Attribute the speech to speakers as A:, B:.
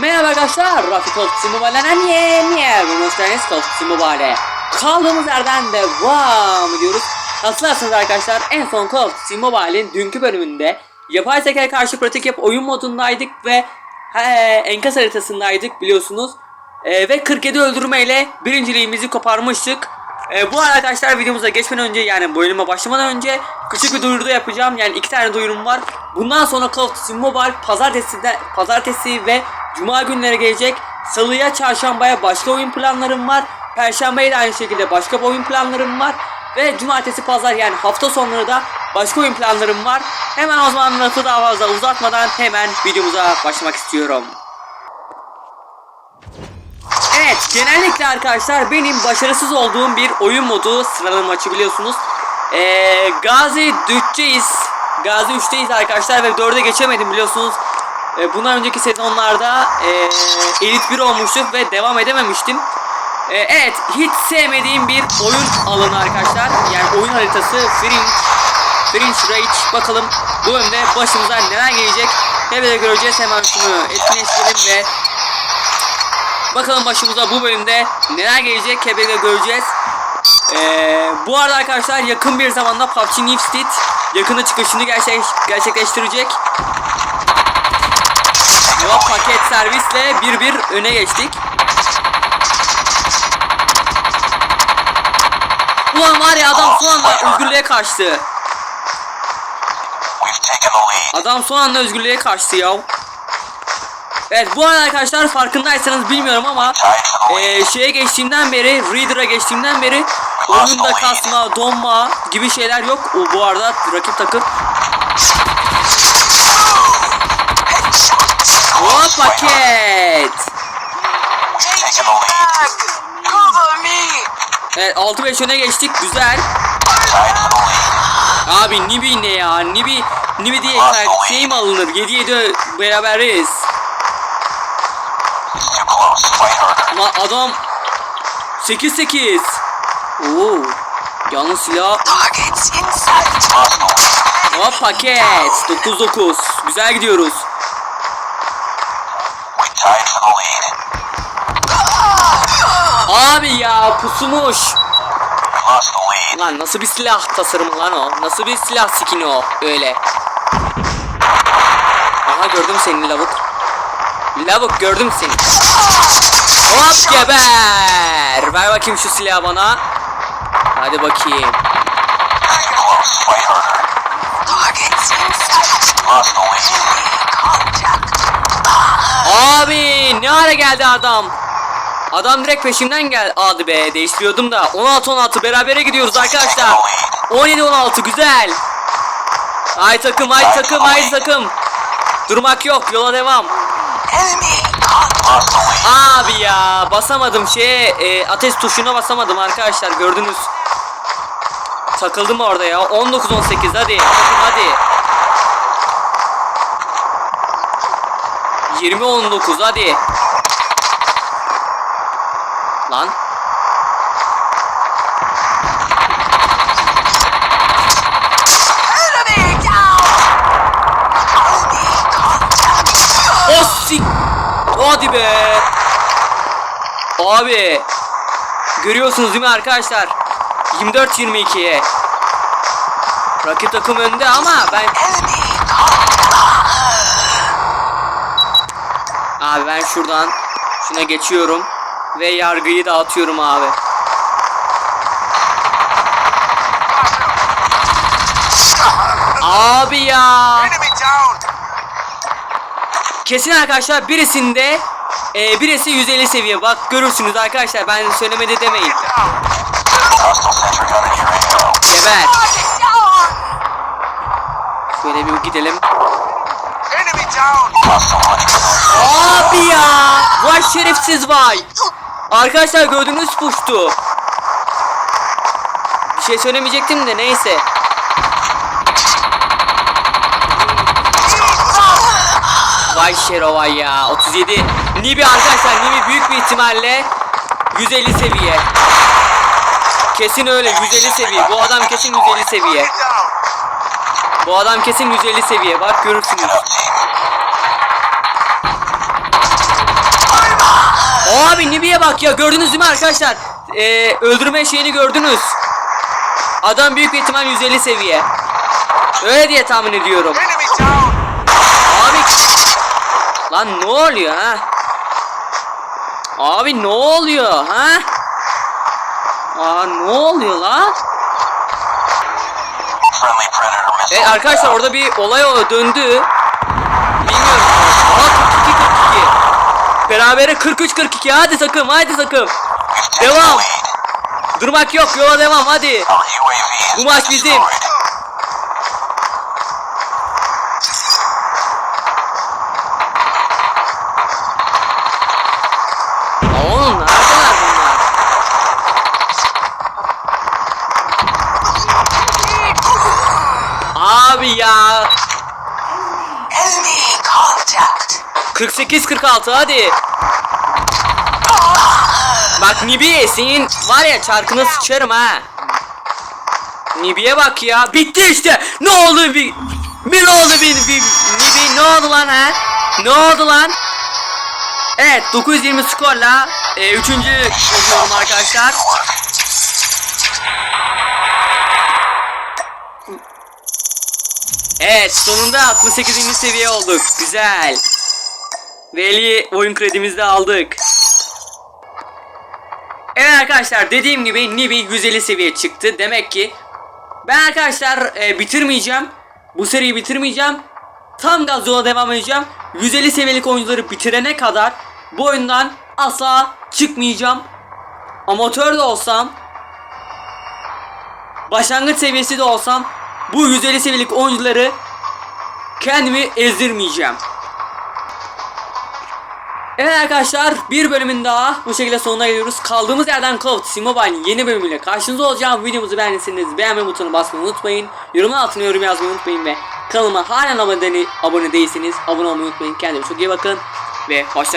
A: Merhaba arkadaşlar, Rafi Koltuğu Mobile'den yeni yerden hoş geldiniz Koltuğu Mobile. Kaldığımız yerden devam ediyoruz. Hatırlarsınız arkadaşlar en son Koltuğu Mobile'in dünkü bölümünde yapay zeka karşı pratik yap oyun modundaydık ve he, enkaz haritasındaydık biliyorsunuz. E, ve 47 öldürmeyle birinciliğimizi koparmıştık. E, bu arada arkadaşlar videomuza geçmeden önce yani bölüme başlamadan önce küçük bir duyuru yapacağım. Yani iki tane duyurum var. Bundan sonra Call of Duty Mobile pazartesi, de, pazartesi ve cuma günleri gelecek. Salıya, çarşambaya başka oyun planlarım var. Perşembeye de aynı şekilde başka oyun planlarım var. Ve cumartesi, pazar yani hafta sonları da başka oyun planlarım var. Hemen o zaman lafı daha fazla uzatmadan hemen videomuza başlamak istiyorum. Evet genellikle arkadaşlar benim başarısız olduğum bir oyun modu sıralama maçı biliyorsunuz. Ee, Gazi 3'teyiz. Gazi 3'teyiz arkadaşlar ve 4'e geçemedim biliyorsunuz. Ee, bundan önceki sezonlarda e, Elite 1 olmuştuk ve devam edememiştim. Ee, evet hiç sevmediğim bir oyun alanı arkadaşlar. Yani oyun haritası Fringe. Fringe Rage bakalım bu bölümde başımıza neler gelecek. Hep de göreceğiz hemen şunu etkinleştirelim ve Bakalım başımıza bu bölümde neler gelecek hep birlikte göreceğiz. Ee, bu arada arkadaşlar yakın bir zamanda PUBG New State yakında çıkışını gerçek, gerçekleştirecek. Ve paket servisle bir bir öne geçtik. Ulan var ya adam son anda özgürlüğe kaçtı. Adam son anda özgürlüğe kaçtı ya. Evet bu arada arkadaşlar farkındaysanız bilmiyorum ama eee şeye geçtiğimden beri Reader'a geçtiğimden beri oyunda kasma, donma gibi şeyler yok. O bu arada rakip takım. Hop paket. Evet 6-5 öne geçtik güzel. Abi Nibi ne ya? Nibi Nibi diye şey mi alınır? 7-7 beraberiz. Lan adam 8-8. Oo. Yalnız silah. Hop paket 9-9 Güzel gidiyoruz Abi ya pusumuş. Lan nasıl bir silah tasarımı lan o? Nasıl bir silah skini o? Öyle. Aha gördüm seni lavuk. Lavuk gördüm seni. Hop geber. Ver bakayım şu silahı bana. Hadi bakayım!
B: Lost the lead.
A: Ara geldi adam. Adam direkt peşimden gel Hadi be değiştiriyordum da. 16-16 berabere gidiyoruz arkadaşlar. 17-16 güzel. Ay takım ay takım ay takım. Durmak yok yola devam. Abi ya basamadım şeye e, ateş tuşuna basamadım arkadaşlar gördünüz. Takıldım orada ya 19-18 hadi hadi. 20-19 hadi Lan
C: Enemy down! Enemy contact!
A: O sik Hadi be Abi Görüyorsunuz değil mi arkadaşlar 24-22'ye Rakip takım önde ama ben! Abi ben şuradan Şuna geçiyorum Ve yargıyı dağıtıyorum abi Abi ya. Kesin arkadaşlar birisinde e, birisi 150 seviye bak görürsünüz arkadaşlar ben söylemedi demeyin. Geber! Şöyle bir gidelim. Abi ya Vay şerefsiz vay Arkadaşlar gördüğünüz puştu. Bir şey söylemeyecektim de neyse. Vay Şero vay ya. 37 Nibi arkadaşlar Nibi büyük bir ihtimalle 150 seviye. Kesin öyle 150 seviye. Bu adam kesin 150 seviye. Bu adam kesin 150 seviye. Bak görürsünüz Abi Nibi'ye bak ya gördünüz değil mi arkadaşlar? Ee, öldürme şeyini gördünüz. Adam büyük bir ihtimal 150 seviye. Öyle diye tahmin ediyorum. Abi lan ne oluyor ha? Abi ne oluyor ha? Aa ne oluyor la?
B: Friendly Predator missile.
A: E arkadaşlar orada bir olay döndü. Bilmiyorum. Aa 42 42. Berabere 43 42. Hadi takım hadi takım. Devam. Durmak yok yola devam hadi. Bu maç bizim. Oğlum neredeler bunlar? Abi ya.
C: Enemy contact.
A: 48 46 hadi. Bak Nibi senin var ya çarkına sıçarım ha. Nibi'ye bak ya. Bitti işte. Ne oldu bir bir oldu bir, bir Nibi ne oldu lan ha? Ne oldu lan? Evet 920 skorla e, üçüncü oluyorum arkadaşlar. Evet sonunda 68. seviye olduk. Güzel. Veli oyun kredimizi de aldık. Evet arkadaşlar dediğim gibi Nibi 150 seviye çıktı. Demek ki ben arkadaşlar e, bitirmeyeceğim. Bu seriyi bitirmeyeceğim. Tam gaz yola devam edeceğim. 150 seviyelik oyuncuları bitirene kadar bu oyundan asla çıkmayacağım. Amatör de olsam başlangıç seviyesi de olsam bu 150 seviyelik oyuncuları kendimi ezdirmeyeceğim. Evet arkadaşlar bir bölümün daha bu şekilde sonuna geliyoruz. Kaldığımız yerden Call of Mobile'in yeni bölümüyle karşınızda olacağım. Videomuzu beğendiyseniz beğenme butonuna basmayı unutmayın. Yorumun altına yorum yazmayı unutmayın ve kanalıma halen abone, abone değilseniz abone olmayı unutmayın. Kendinize çok iyi bakın ve hoşça